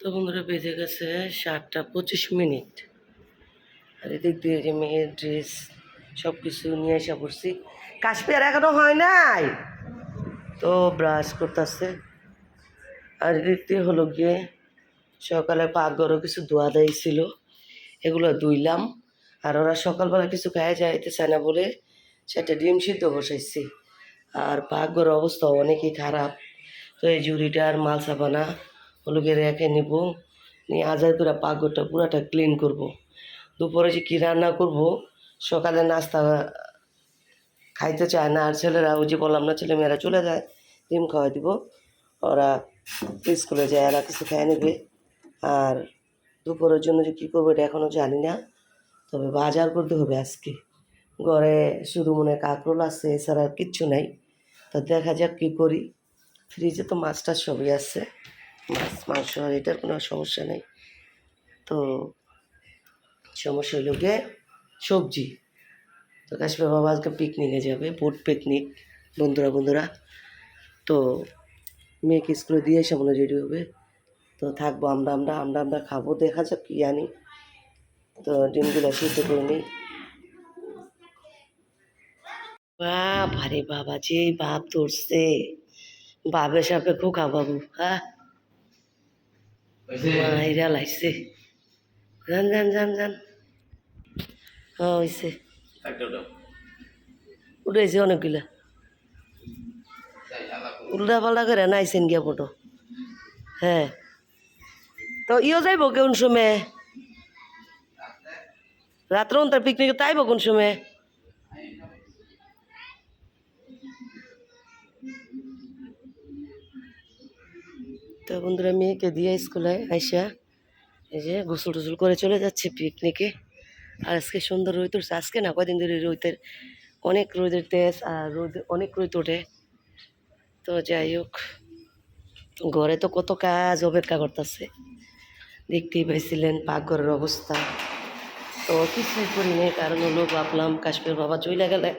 তো বন্ধুরা বেজে গেছে সাতটা পঁচিশ মিনিট। আর এদিক দিয়ে যে মেয়ের ড্রেস সব কিছু নিয়ে এসে পড়ছি। কাশ্মীর এখনও হয় নাই। তো ব্রাশ করতেছে। আর এদিক দিয়ে হলো গিয়ে সকালে পাকঘরও কিছু ধোয়া দেয় ছিল। এগুলো ধুইলাম। আর ওরা সকালবেলা কিছু খায় যাইতে চায় না বলে সেটা ডিম সিদ্ধ বসাইছি। আর পাকঘর অবস্থা অনেকই খারাপ। তো এই জুড়িটার মাল সাবানা হলো রেখে নিব, নিয়ে আজার করে পাকঘরটা পুরাটা ক্লিন করব। দুপুরে যে কী রান্না করব, সকালে নাস্তা খাইতে চায় না, আর ছেলেরা ওই যে বললাম না, ছেলে মেয়েরা চলে যায়, ডিম খাওয়াই দিব। ওরা স্কুলে যায়, এরা কিছু খেয়ে নেবে। আর দুপুরের জন্য যে কী করব এটা এখনও জানি না, তবে বাজার করতে হবে আজকে। ঘরে শুধু মনে কাঁকরোল আছে, এছাড়া আর কিচ্ছু নাই। তো দেখা যাক কী করি। ফ্রিজে তো মাছটা সবই আছে। মাছ, মাংস আর এটার কোনো সমস্যা নেই। তো সমস্যা হইল গিয়ে সবজি। তো কাশ্মীর বাবা আজকে পিকনিকে যাবে বোট পিকনিক বন্ধুরা বন্ধুরা। তো মেয়েকে স্কুলে দিয়ে এসে মনে রেডি হবে। তো থাকব আমরা আমরা আমরা আমরা খাব, দেখা যাক কী আনি। তো ডিমগুলো সিদ্ধ করে নিই। বাবা রে বাবা যে বাপ ধরছে। বাবে সাপে খোকা বাবু হ্যাঁ? মাইরা লাইছে। যান যান যান যান। হ্যাঁ হয়েছে উঠেছে অনেকগুলা। উল্টা পাল্টা করে নাইছেন গিয়া ফটো। হ্যাঁ। তো ইও যাইব কোন সময়? রাত্র? তার পিকনিকে তাইব কোন সময়? তো বন্ধুরা মেয়েকে দিয়ে স্কুলে আইসা এই যে গোসল টোসল করে চলে যাচ্ছে পিকনিকে। আর আজকে সুন্দর রোদ উঠছে। আজকে না, কদিন ধরে রোদের অনেক রোদের তেজ আর রোদ অনেক রোদ ওঠে। তো যাই হোক, ঘরে তো কত কাজ অপেক্ষা করতেছে। দেখতেই পাইছিলেন পাকঘরের অবস্থা। তো কিছুই করি নেই, কারণ হলো ভাবলাম, কাশ্মীর বাবা চলে গেলে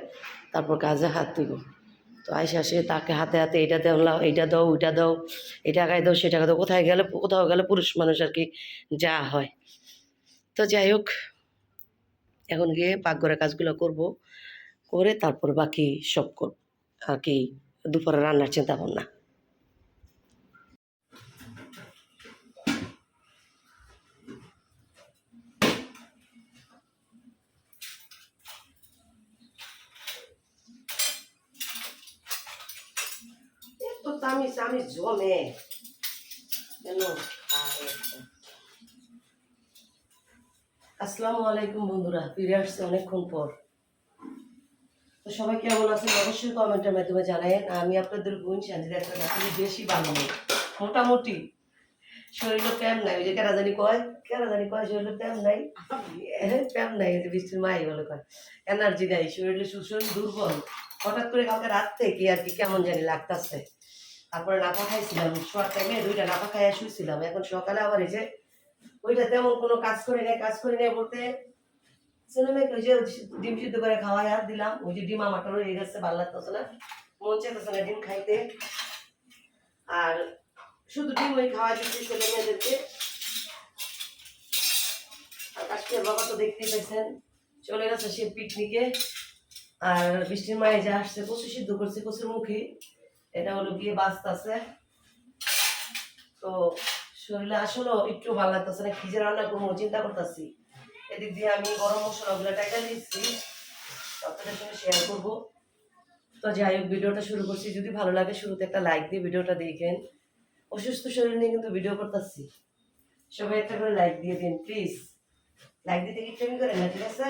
তারপর কাজে হাত দিব তো আইসে আসে তাকে হাতে হাতে এটা দেওয়া এটা দাও, ওইটা দাও এটা গায়ে দাও সেটা দাও, কোথায় গেলে, কোথাও গেলে পুরুষ মানুষ আর কি যা হয়। তো যাই হোক, এখন গিয়ে পাকঘরের কাজগুলো করব, করে তারপর বাকি সব করব, আর কি দুপুরে রান্নার চিন্তা ভাবনা এত তামিজ আমি জমে কেন আসসালামু আলাইকুম বন্ধুরা, ফিরে আসছে অনেকক্ষণ পর। তো সবাই কেমন আছেন? অবশ্যই কমেন্টের মাধ্যমে জানাই আমি আপনাদের বোন সাজিদা একটা আসলে বেশি নেই মোটামুটি। শরীরে প্যাম নাই। ওই যে কেনা জানি কয়? কেনা জানি কয়? শরীরে প্যাম নাই। হ্যাঁ প্যাম নাই। যে বৃষ্টির মাই বলে কয়। এনার্জি নাই। শরীরে শরীর দুর্বল। হঠাৎ করে কালকে রাত থেকে আর কি কেমন জানি লাগতাছে। তারপরে নাপা খাইছিলাম শোয়ার টাইমে দুইটা নাপা খাইয়া শুয়েছিলাম এখন সকালে আবার এই যে ওইটা তেমন কোনো কাজ করে নেই, কাজ করে নেই বলতে ছেলে মেয়েকে ওই যে ডিম সিদ্ধ করে খাওয়াই আর দিলাম। ওই যে ডিম আমারটা রয়ে গেছে, ভালো লাগতেছে না। মন চাইতেছে না ডিম খাইতে। আর শুধু ডিম ওই খাওয়াই দিচ্ছি ছেলে মেয়েদেরকে। আর কাশ্মীর বাবা তো দেখতেই পাইছেন, চলে গেছে সে পিকনিকে আর বৃষ্টির মায়ে যা আসছে, কচু সিদ্ধ করছে, কচুর মুখে। এটা হলো গিয়ে বাঁচতেছে। তো শরীরে আসলেও একটু ভালো লাগতেছে না যে রান্না করব চিন্তা করতেছি। এদিক দিয়ে আমি গরম মশলাগুলো টাকা দিচ্ছি আপনাদের সঙ্গে শেয়ার করব। তো যাই হোক, ভিডিওটা শুরু করছি। যদি ভালো লাগে শুরুতে একটা লাইক দিয়ে ভিডিওটা দেখেন। অসুস্থ শরীর নিয়ে কিন্তু ভিডিও করতেছি। সবাই একটা করে লাইক দিয়ে দিন প্লিজ লাইক দিতে কি ট্রেন করেন না, ঠিক আছে?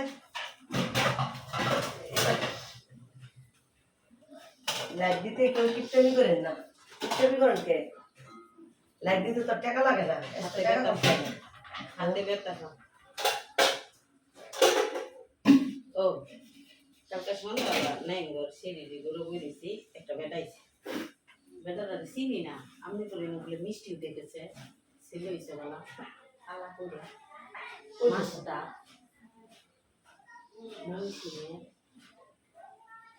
লাইক দিতে কেউ কিপটামি করেন না। কিপটামি করেন কে? লাইক দিতে তো টাকা লাগে না। টাকা। হাতে বেতা ও সময় বাবা নাই ঘর সিঁড়ি বুঝেছি একটা বেটাইছে বেটাটা চিনি না। আমি তো মুখলে মিষ্টি দেখেছে। ছিল হয়েছে বলা। আলা করে মাছটা।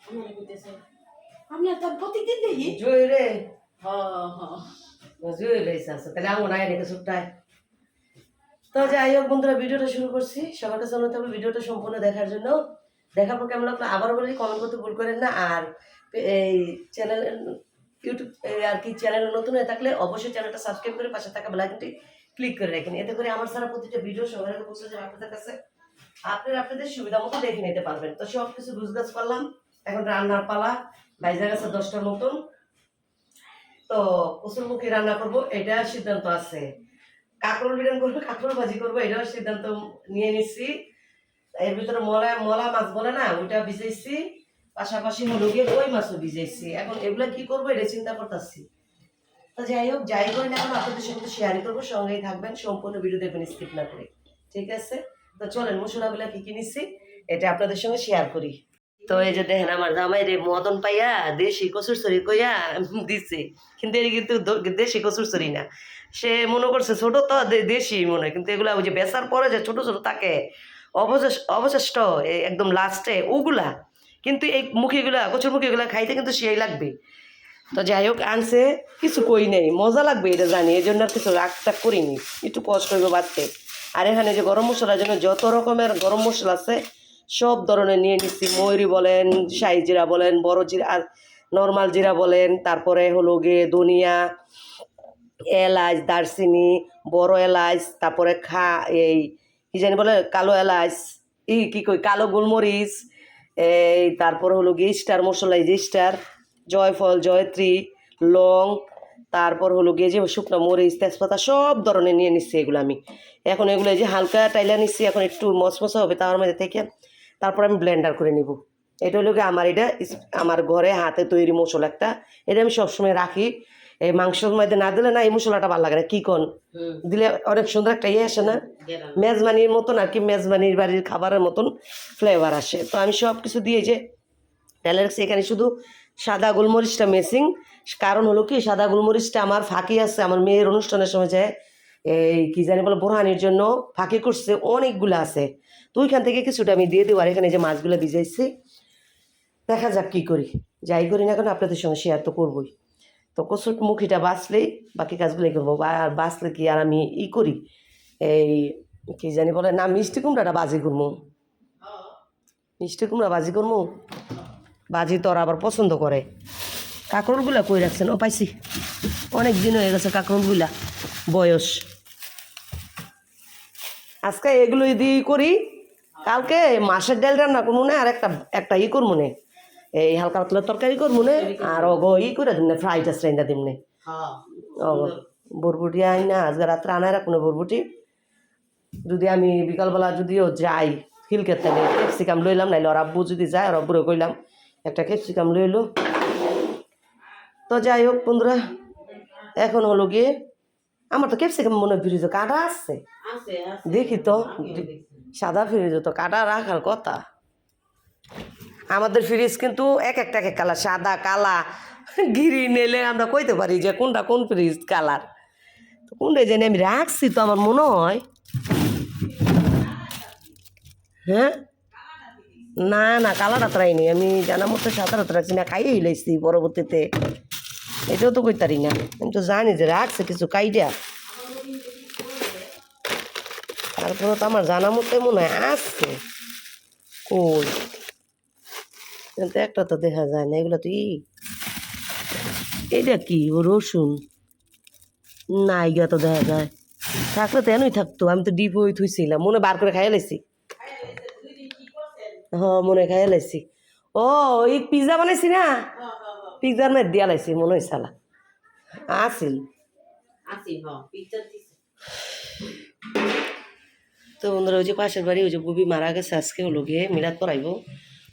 আমার কইতেছে আমি আর তোর প্রতিদিন দেখি। জয় রে হ। হ জুয়ে রয়েছে আছে তাহলে আমার নাই নাকি সুটটায়। তো যাই হোক বন্ধুরা ভিডিওটা শুরু করছি। সবার কাছে অনুরোধ থাকবে ভিডিওটা সম্পূর্ণ দেখার জন্য। দেখার পর কেমন লাগল আবার বলি কমেন্ট করতে ভুল করেন না। আর এই চ্যানেল ইউটিউব আর কি চ্যানেল নতুন হয়ে থাকলে অবশ্যই চ্যানেলটা সাবস্ক্রাইব করে পাশে থাকা বেলাইকনটি ক্লিক করে রাখেন। এতে করে আমার সারা প্রতিটা ভিডিও সবার আগে পৌঁছে যাবে আপনাদের কাছে। আপনারা আপনাদের সুবিধা মতো দেখে নিতে পারবেন। তো সব কিছু গুছগাছ করলাম। এখন রান্নার পালা, বাইজা গেছে দশটার মতন। তো কচুরমুখী রান্না করব এটা সিদ্ধান্ত আছে। কাঁকড় বিরিয়ানি করব কাঁকড় ভাজি করব, এটাও সিদ্ধান্ত নিয়ে নিচ্ছি এর ভিতরে মলা মলা মাছ বলে না, ওইটা ভিজাইছি। পাশাপাশি হলো গিয়ে কই মাছও ভিজাইছি। এখন এগুলা কি করব, এটা চিন্তা করতেছি। তো যাই হোক, যাই করি না এখন, আপনাদের সঙ্গে শেয়ারই করব, সঙ্গেই থাকবেন, সম্পূর্ণ ভিডিও দেখবেন স্কিপ না করে। ঠিক আছে? তো চলেন, মশলাগুলা কি কি নিচ্ছি এটা আপনাদের সঙ্গে শেয়ার করি। তো এই যে দেখেন আমার জামাই রে মদন পাইয়া দেশি কচুর ছড়ি কইয়া দিছে। কিন্তু এটা কিন্তু দেশি কচুর ছড়ি না। সে মনে করছে ছোট তো দেশি মনে কিন্তু এগুলা ওই যে বেচার পরে যে ছোট ছোট থাকে অবশেষ অবশিষ্ট একদম লাস্টে ওগুলা। কিন্তু এই মুখিগুলা, কচুর মুখিগুলা খাইতে কিন্তু সেই লাগবে। তো যাই হোক, আনছে, কিছু কই নেই। মজা লাগবে এটা জানি, এই জন্য আর কিছু রাগ টাগ করিনি। একটু কষ্ট হইব বাড়তে। আর এখানে যে গরম মশলার জন্য যত রকমের গরম মশলা আছে সব ধরনের নিয়ে নিচ্ছি ময়ূরি বলেন, শাহি জিরা বলেন, বড় জিরা নর্মাল জিরা বলেন, তারপরে হলো গিয়ে ধনিয়া এলাচ, দারচিনি, বড় এলাচ, তারপরে খা, এই কি জানি বলে, কালো এলাচ, ই কি কই, কালো গোলমরিচ, এই তারপর হলো গিয়ে স্টার মশলা, এই যে স্টার জয়ফল, জয়ত্রী, লং, তারপর হলো গিয়ে যে শুকনো মরিচ, তেজপাতা, সব ধরনের নিয়ে নিচ্ছি এগুলো আমি। এখন এগুলো যে হালকা টাইলা নিচ্ছি এখন একটু মশমশা হবে তার মধ্যে থেকে। তারপর আমি ব্লেন্ডার করে নিব। এটা হলো গিয়ে আমার এটা আমার ঘরে হাতে তৈরি মশলা একটা। এটা আমি সবসময় রাখি। এই মাংসের মধ্যে না দিলে না এই মশলাটা ভালো লাগে না। কি কোন? দিলে অনেক সুন্দর একটা ইয়ে আসে না? মেজবানির মতন আর কি মেজবানির বাড়ির খাবারের মতন ফ্লেভার আসে। তো আমি সব কিছু দিয়ে যে রাখছি এখানে শুধু সাদা গোলমরিচটা মেসিং কারণ হলো কি সাদা গোলমরিচটা আমার ফাঁকি আছে। আমার মেয়ের অনুষ্ঠানের সময় যায় এই কি জানি বলে বোরহানির জন্য ফাঁকি করছে অনেকগুলো আছে। তো ওইখান থেকে কিছুটা আমি দিয়ে দেবো, আর এখানে যে মাছগুলো ভিজাইছি, দেখা যাক কী করি। যাই করি না কেন, আপনাদের সঙ্গে শেয়ার তো করবোই। তো কচুর মুখিটা বাঁচলেই বাকি কাজগুলোই করব। আর বাঁচলে কি আর আমি ই করি? এই কি জানি বলে না, মিষ্টি কুমড়াটা বাজি করব মিষ্টি কুমড়া বাজি করব বাজি তো ওরা আবার পছন্দ করে। কাঁকরোলগুলা কই রাখছেন? ও, পাইছি। অনেক দিন হয়ে গেছে কাঁকরোলগুলা। বয়স। আজকে এগুলো দিয়েই করি। কালকে মাছের ডাল রান্না করব না আর একটা একটা ই করব না। এই হালকা পাতলা তরকারি করব না আর অগো ই করে দিম না ফ্রাইড রাইস রাইন্দা দিম না। হ্যাঁ। অগো বরবটি আই না আজকে রাত্রে আনায় রাখব না বরবটি। যদি আমি বিকালবেলা যদিও যাই হিলকে তাহলে ক্যাপসিকাম লইলাম নাইলে ওর আব্বু যদি যায় ওর আব্বুরে কইলাম একটা ক্যাপসিকাম লইলো তো যাই হোক বন্ধুরা এখন হলো গিয়ে আমার তো ক্যাপসিকাম মনে হয় ফ্রিজে কাটা আসছে দেখি তো। সাদা ফ্রিজে তো কাটা রাখার কথা। আমাদের ফ্রিজ কিন্তু এক একটা এক কালার, সাদা, কালা, গিরি নেলে আমরা কইতে পারি যে কোনটা কোন ফ্রিজ কালার। কোনটা জানি আমি রাখছি তো আমার মনে হয়। হ্যাঁ? না না, কালারটা রাইনি, আমি জানা মতো সাঁতারাতে রাখছি না খাইয়েই লাইছি পরবর্তীতে। এটাও তো কইতারি না, আমি তো জানি যে রাখছে কিছু কাইডা তারপরে তো আমার জানা মতো মনে হয় আসছে কই? কিন্তু একটা তো দেখা যায় না, এগুলো তো ই। এটা কি? ও রসুন? না এগুলো তো দেখা যায়। থাকলে তো এনই থাকতো, আমি তো ডিপ হয়ে থুইছিলাম, মনে বার করে খাইয়ে লাইছি। হ্যাঁ মনে খাইয়ে লাইছি। ও, এই পিৎজা বানাইছি না? পিৎজার মেয়ে দিয়া লাইছি, মনে হয় সালা। আসিল। হ্যাঁ দিছে। তো বন্ধুরা, ওই যে পাশের বাড়ি, ওই যে বুবি মারা গেছে, আজকে হলো গিয়ে মিলাদ পড়াইবো।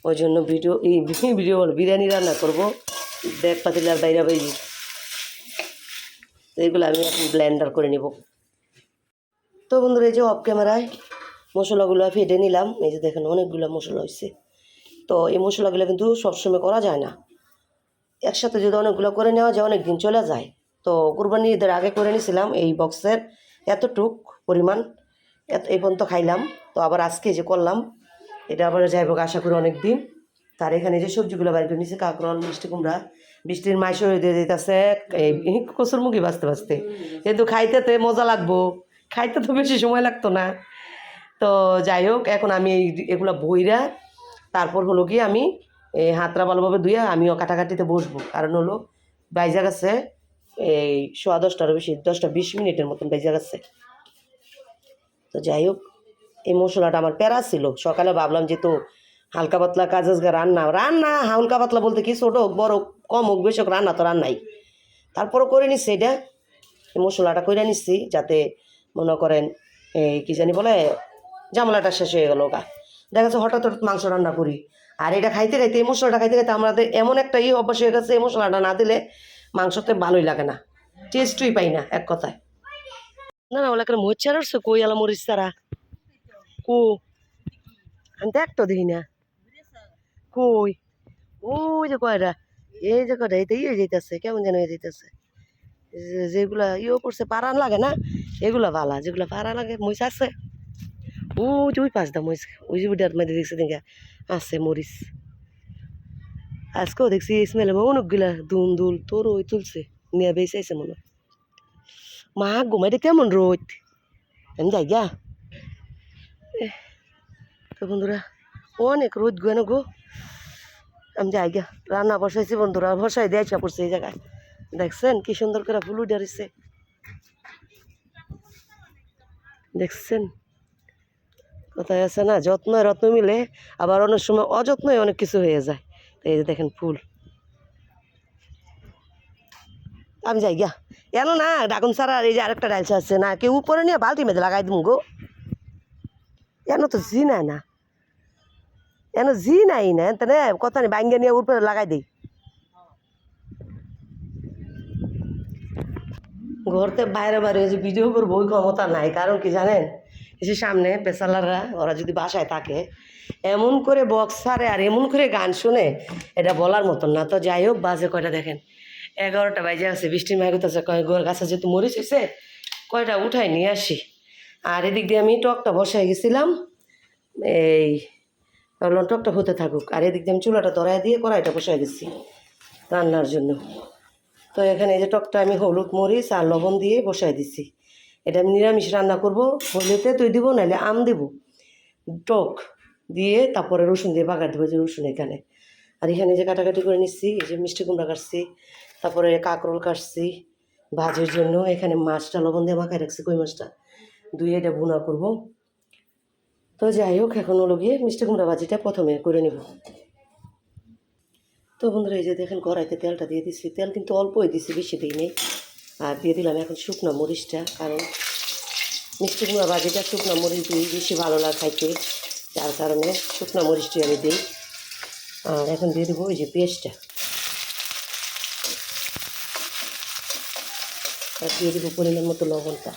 ওই জন্য ভিডিও, এই ভিডিও বলো, বিরিয়ানি রান্না করব। দেখ পাতিলার বাইরা বাইরি। তো এগুলো আমি এখন ব্লেন্ডার করে নেব। তো বন্ধুরা, এই যে অফ ক্যামেরায় মশলাগুলো ফেটে নিলাম। এই যে দেখেন, অনেকগুলো মশলা হয়েছে তো এই মশলাগুলো কিন্তু সবসময় করা যায় না। একসাথে যদি অনেকগুলো করে নেওয়া যায় অনেক দিন চলে যায়। তো কুরবানি ঈদের আগে করে নিয়েছিলাম এই বক্সের এতটুক পরিমাণ। এত এই পর্যন্ত খাইলাম। তো আবার আজকে যে করলাম, এটা আবার যাইব আশা করি অনেক দিন তার এখানে যে সবজিগুলো বাইর করে নিয়েছে মিষ্টি কুমড়া বৃষ্টির মাইশ দিয়ে যেতেছে এই কচুর মুখি বাঁচতে বাঁচতে। কিন্তু খাইতে তো মজা লাগবো। খাইতে তো বেশি সময় লাগতো না। তো যাই হোক, এখন আমি এই এগুলো বইরা, তারপর হলো কি আমি এই হাতরা ভালোভাবে ধুয়ে আমিও কাটাকাটিতে বসবো। কারণ হলো বাইজা গেছে, এই সোয়া দশটারও বেশি, দশটা বিশ মিনিটের মতন বাইজা গেছে। তো যাই হোক, এই মশলাটা আমার প্যারা ছিল। সকালে ভাবলাম যে তো হালকা পাতলা কাজ আজকে রান্না। রান্না হালকা পাতলা বলতে কি, ছোটো হোক, বড় কম হোক, বেশি হোক, রান্না তো রান্নাই। তারপরও করে নিচ্ছি এটা, এই মশলাটা করে নিচ্ছি যাতে মনে করেন, এই কী জানি বলে, জামলাটা শেষ হয়ে গেল গা। দেখা যাচ্ছে হঠাৎ হঠাৎ মাংস রান্না করি। আর এটা খাইতে খাইতে, এই মশলাটা খাইতে খাইতে আমাদের এমন একটা ই অভ্যাস হয়ে গেছে, এই মশলাটা না দিলে মাংসতে ভালোই লাগে না। টেস্টই পাই না, এক কথায়। না না ওলা মোচার আসছে কই আলা মরিচ তারা কো? আমি তো একটা দেখি না। কই? ওই যে কয়টা, এই যে কয়টা, এইটা ইয়ে যেতেছে কেমন যেন হয়ে যেতেছে যেগুলা ইয়ে করছে পারান লাগে না, এগুলা ভালা যেগুলা পারা লাগে, মরিচ আছে। ও যে ওই পাঁচ দা মরিচ, ওই যে ওইটার মধ্যে দেখছি দেখে, আছে মরিচ। আজকেও দেখছি স্মেলে অনেকগুলা দুল দুল তোর ওই তুলছে, নিয়ে বেঁচেছে মনে হয়। মা ঘুমাইতে কেমন রোদ আমি যাই গা তো বন্ধুরা অনেক রোদ গো না গো আমি যাই গা রান্না বসাইছি বন্ধুরা বসাই দিয়েছে পড়ছে এই জায়গায় দেখছেন কি সুন্দর করে ফুল উঠারিছে দেখছেন কোথায় আছে না যত্ন রত্ন মিলে আবার অনেক সময় অযত্নই অনেক কিছু হয়ে যায় তো এই যে দেখেন ফুল আমি যাই গা এন না, ডাকুন সারা এই যে আরেকটা ডালসা আছে না, কেউ উপরে নিয়ে বালতি মেঝে লাগাই দিব গো। এন তো জি নাই না। এন জি নাই না, এনতে নে, কথা নেই, বাইঙ্গে নিয়ে উপরে লাগাই দিই। ঘরতে বাইরে বাইরে যে ভিডিও করব, ওই ক্ষমতা নাই, কারণ কি জানেন? এসে সামনে পেশালাররা, ওরা যদি বাসায় থাকে, এমন করে বক্স ছাড়ে আর এমন করে গান শুনে, এটা বলার মতন না। তো যাই হোক, বাজে কয়টা দেখেন। এগারোটা বাজে আছে, বৃষ্টির মাগুতেছে কয় গোর গাছে যেহেতু মরিচ হয়েছে কয়টা উঠাই নিয়ে আসি। আর এদিক দিয়ে আমি টকটা বসাই গেছিলাম, এই, ভাবলাম টকটা হতে থাকুক। আর এদিক দিয়ে আমি চুলাটা ধরাই দিয়ে কড়াইটা বসাই গেছি রান্নার জন্য। তো এখানে এই যে টকটা আমি হলুদ মরিচ আর লবণ দিয়ে বসাই দিছি। এটা আমি নিরামিষ রান্না করব হলুদে তুই দিব, নাহলে আম দেব। টক দিয়ে তারপরে রসুন দিয়ে বাগার দেবো যে রসুন এখানে। আর এখানে যে কাটাকাটি করে নিচ্ছি, এই যে মিষ্টি কুমড়া কাটছি তারপরে কাঁকরোল কাটছি ভাজির জন্য। এখানে মাছটা, লবণ দিয়ে মাখায় রাখছি কই মাছটা? ধুয়ে এটা ভুনা করব। তো যাই হোক, এখন হলো গিয়ে মিষ্টি কুমড়া ভাজিটা প্রথমে করে নেব। তো বন্ধুরা, এই যে দেখেন কড়াইতে তেলটা দিয়ে দিচ্ছি তেল কিন্তু অল্পই দিছি, বেশি দিই নেই। আর দিয়ে দিলাম এখন শুকনো মরিচটা, কারণ মিষ্টি কুমড়া ভাজিটা শুকনো মরিচ দিই বেশি ভালো লাগে খাইতে। যার কারণে শুকনো মরিচটি আমি দিই। আর এখন দিয়ে দেবো ওই যে পেস্টটা। আর দিয়ে দেবো পরিমাণ মতো লবণটা।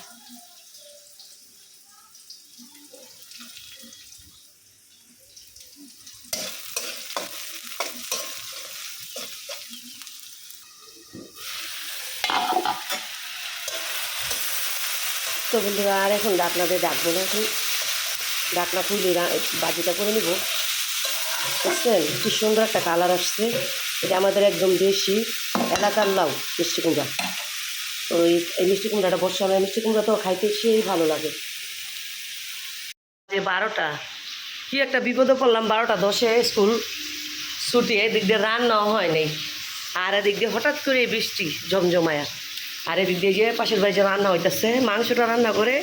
তো বন্ধুরা, আর এখন ডাকনা দিয়ে ডাকবো না এখন। ডাকনা খুলে বাজিটা করে নিব। বুঝছেন? কি সুন্দর একটা কালার আসছে। এটা আমাদের একদম দেশি এলাকার লাউ, মিষ্টি কুমড়া। এই মিষ্টি কুমড়াটা বর্ষাকালে মিষ্টি কুমড়া তো খাইতে সেই ভালো লাগে। যে বারোটা, কি একটা বিপদে পড়লাম, বারোটা দশে স্কুল ছুটি, এদিক দিয়ে রান্নাও হয় নাই। আর এদিক দিয়ে হঠাৎ করে বৃষ্টি জমজমায়া। আর এদিক দিয়ে গিয়ে পাশের বাড়ি যে রান্না হইতেছে, মাংসটা রান্না করে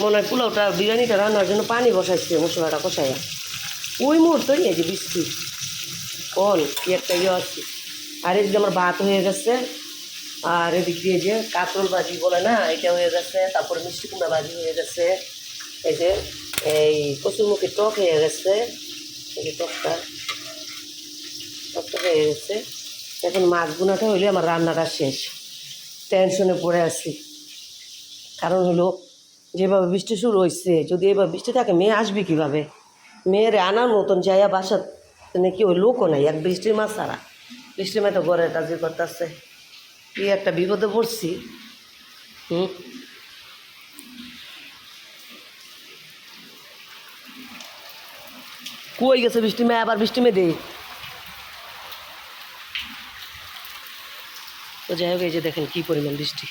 মনে হয় পোলাওটা, বিরিয়ানিটা রান্নার জন্য পানি বসাইছে, মশলাটা কষাইয়া ওই মুহূর্তেই এই যে বৃষ্টি কোন কি একটা ইয়ে আছে। আর এদিকে আমার ভাত হয়ে গেছে আর এদিক দিয়ে যে কাতল ভাজি বলে না, এটা হয়ে গেছে। তারপরে মিষ্টি কুমড়া ভাজি হয়ে গেছে। এই যে, এই কচুরমুখী টক হয়ে গেছে। এই যে টকটা টকটা হয়ে গেছে। এখন মাছ গুনাটা হইলে আমার রান্নাটা শেষ। টেনশনে পড়ে আছি। কারণ হলো, যেভাবে বৃষ্টি শুরু হয়েছে যদি এবার বৃষ্টি থাকে, মেয়ে আসবে কীভাবে? মেয়ের আনার মতন যাইয়া বাসা নাকি ওই লোকও নাই, এক বৃষ্টির মাছ ছাড়া। বৃষ্টির মাছ তো ঘরে ঘরের কাজই করতেছে। কি একটা বিপদে পড়ছি। হুম। কই গেছে বৃষ্টি? মেয়ে আবার বৃষ্টি মেয়ে দে। তো যাই হোক এই যে দেখেন কি পরিমাণ বৃষ্টি।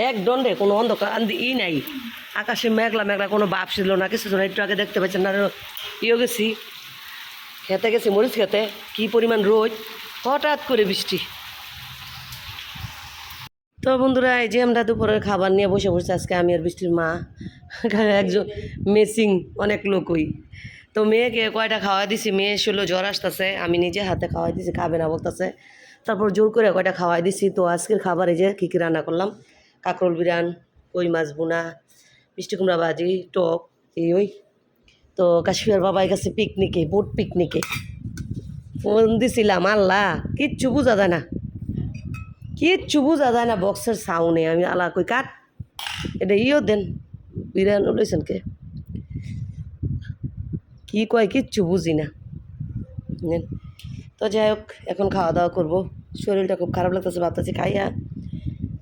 এক দণ্ডে কোনো অন্ধকার ই নাই। আকাশে মেঘলা মেঘলা কোনো বাপ ছিল না কিছু না। একটু আগে দেখতে পাচ্ছেন না ইয়ে গেছি। খেতে গেছি মরিচ খেতে। কি পরিমাণ রোদ। হঠাৎ করে বৃষ্টি। তো বন্ধুরা, এই যে আমরা দুপুরের খাবার নিয়ে বসে বসে আজকে আমি আর বৃষ্টির মা, একজন মেসিং, অনেক লোকই। তো মেয়েকে কয়টা খাওয়াই দিছি, মেয়ে শুলো জ্বর আসতেছে, আমি নিজে হাতে খাওয়াই দিছি, খাবে না বলতেছে। তারপর জোর করে কয়টা খাওয়াই দিছি, তো আজকের খাবার এই যে কী কী রান্না করলাম? কাঁকরোল বিরান, কই মাছ বোনা মিষ্টি কুমড়া ভাজি, টক, এই ওই। তো কাশ্মীর বাবাই কাছে পিকনিকে, বোট পিকনিকে। ফোন দিছিলাম, আল্লাহ, কিচ্ছু বোঝা যায় না। কিচ্ছু বোঝা যায় না বক্সের সাউন্ডে আমি আলা কই, কাট। এটা ইও দেন, বিরিয়ানি লইছেন কে? কি কয়, কিচ্ছু বুঝি না। নেন। তো যাই হোক, এখন খাওয়া দাওয়া করব। শরীরটা খুব খারাপ লাগতেছে, ভাবতেছি খাইয়া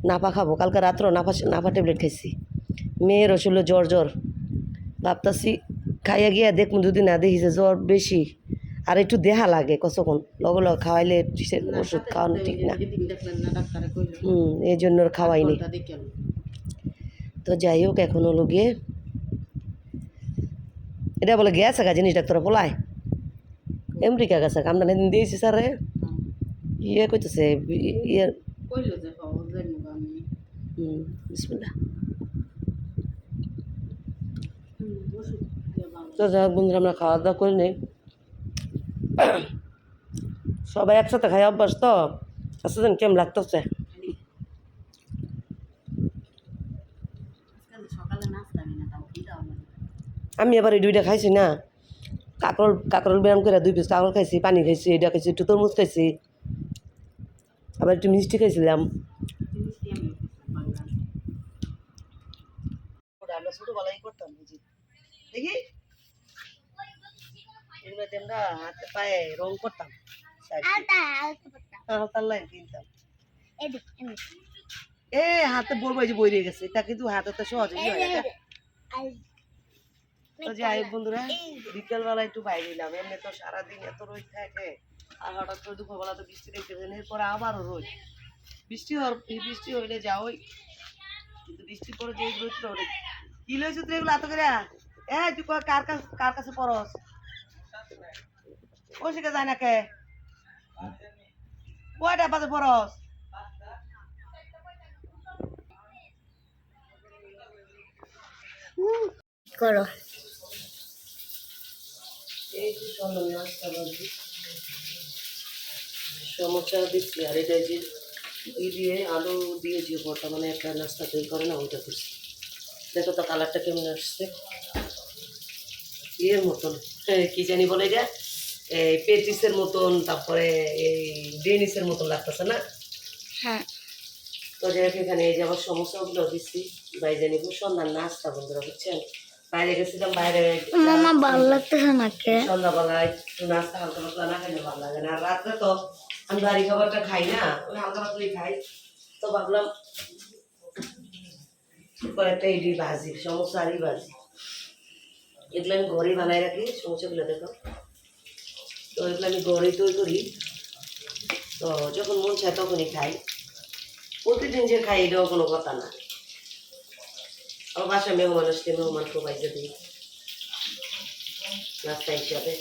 নাপা খাব। কালকে রাত্র নাপা নাপা ট্যাবলেট খাইছি। মেয়েরও ছিল জ্বর জ্বর। ভাবতাছি, খাইয়া গিয়া দেখুন যদি না দেখিছে জ্বর বেশি। আর একটু দেহা লাগে কতক্ষণ? লগে লগে খাওয়াইলে ওষুধ খাওয়ানো ঠিক না। হুম এই জন্য খাওয়াইনি। তো যাই হোক এখন হলো গিয়ে এটা বলে গ্যাস গা জিনিস ডাক্তার বলায়। আমেরিকা গেছে আমরা সেদিন দিয়েছি স্যারে। ইয়ে কইতেছে ইয়ে হুম। তো যাই হোক বন্ধুরা আমরা খাওয়া দাওয়া করে নেই। সবাই একসাথে খাই অভ্যাস তো। আসলে কেমন লাগতেছে? আমি এবার এই দুইটা খাইছি না। কাকরল কাকরল ব্যায়াম করে দুই পিস কাকরল খাইছি, পানি খাইছি, এটা খাইছি, একটু তরমুজ খাইছি। আবার একটু মিষ্টি খাইছিলাম মিষ্টি আমি বাংলা আমরা ছোটবেলায় করতাম বুঝি দেখি এগুলো দিয়ে আমরা হাতে পায়ে রং করতাম। হাতার লাইন কিনতাম। এ হাতে বলব যে বই রয়ে গেছে এটা কিন্তু হাতে তো সহজে না। তো যাই হোক বন্ধুরা বিকেলবেলা একটু বাইরে এলাম এমনি তো সারাদিন এত রোদ থাকে। আর হঠাৎ করে দুপুরবেলা তো বৃষ্টি দেখতেছেন এরপরে আবারও রোদ। বৃষ্টি হওয়ার বৃষ্টি হইলে যাওই কিন্তু বৃষ্টির পরে যে ওঠে কি লইছো তুই এগুলো এত করে? এ তুই কয় কার কাছে কার কাছে পড়স? ও শিখে যায় না কে কয়টা বাজে পড়স করো। এই যে চন্দন নাস্তা বাজি। সমোসা দিচ্ছি আর এটা যে ই দিয়ে আলু দিয়ে যে বটা মানে একটা নাস্তা তৈরি করে না ওইটা করছি। দেখো তো কালারটা কেমন আসছে। ইয়ের মতন। কি জানি বলে এটা এই পেটিসের মতন তারপরে এই ডেনিসের মতন লাগতেছে না? হ্যাঁ। তো যাই হোক এখানে এই যে আবার সমস্যাগুলো দিচ্ছি বাইরে নিব সন্ধ্যার নাস্তা বন্ধুরা বুঝছেন? বাইরে গেছিলাম বাইরে মামা ভালো লাগতেছে না কে? সন্ধ্যাবেলায় একটু নাস্তা হালকা পাতলা না খাইলে ভালো লাগে না। রাত্রে তো আমি বাড়ি খাবারটা খাই না ওই হালকা পাতলাই খাই। তো ভাবলাম কয়েকটা ইডলি ভাজি সমস্যা আরই ভাজি। এগুলো আমি ঘরেই বানাই রাখি সমস্যাগুলো দেখো। তো এগুলো আমি ঘরেই তৈরি করি। তো যখন মন চায় তখনই খাই। প্রতিদিন যে খাই, এটাও কোনো কথা না। আমার বাসায় মেহমান আসছে মেহমান খুব আইসা দিই নাস্তা হিসাবে